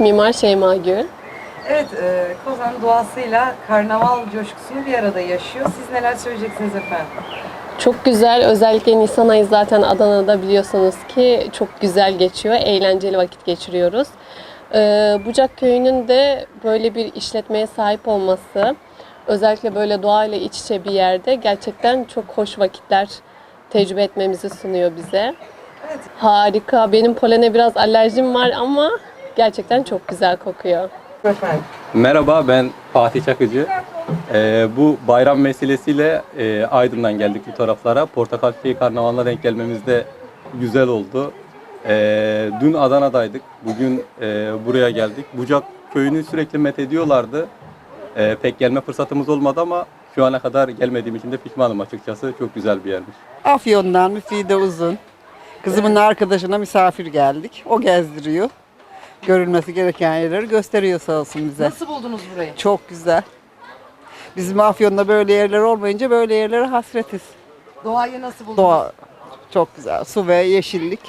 Mimar Şeyma Gül. Evet, e, Kozan doğasıyla karnaval coşkusunu bir arada yaşıyor. Siz neler söyleyeceksiniz efendim? Çok güzel. Özellikle Nisan ayı zaten Adana'da biliyorsunuz ki çok güzel geçiyor. Eğlenceli vakit geçiriyoruz. Ee, Bucak Köyü'nün de böyle bir işletmeye sahip olması, özellikle böyle doğayla iç içe bir yerde gerçekten çok hoş vakitler tecrübe etmemizi sunuyor bize. Evet. Harika. Benim polene biraz alerjim var ama gerçekten çok güzel kokuyor. Merhaba ben Fatih Çakıcı. Ee, bu bayram vesilesiyle e, Aydın'dan geldik bu taraflara. Portakal Çiçeği Karnavalı'na denk gelmemiz de güzel oldu. Ee, dün Adana'daydık. Bugün e, buraya geldik. Bucak köyünü sürekli met ediyorlardı. Ee, pek gelme fırsatımız olmadı ama şu ana kadar gelmediğim için de pişmanım açıkçası. Çok güzel bir yermiş. Afyon'dan Müfide Uzun. Kızımın arkadaşına misafir geldik. O gezdiriyor. Görülmesi gereken yerleri gösteriyor sağ olsun bize. Nasıl buldunuz burayı? Çok güzel. Bizim Afyon'da böyle yerler olmayınca böyle yerlere hasretiz. Doğayı nasıl buldunuz? Doğa çok güzel. Su ve yeşillik.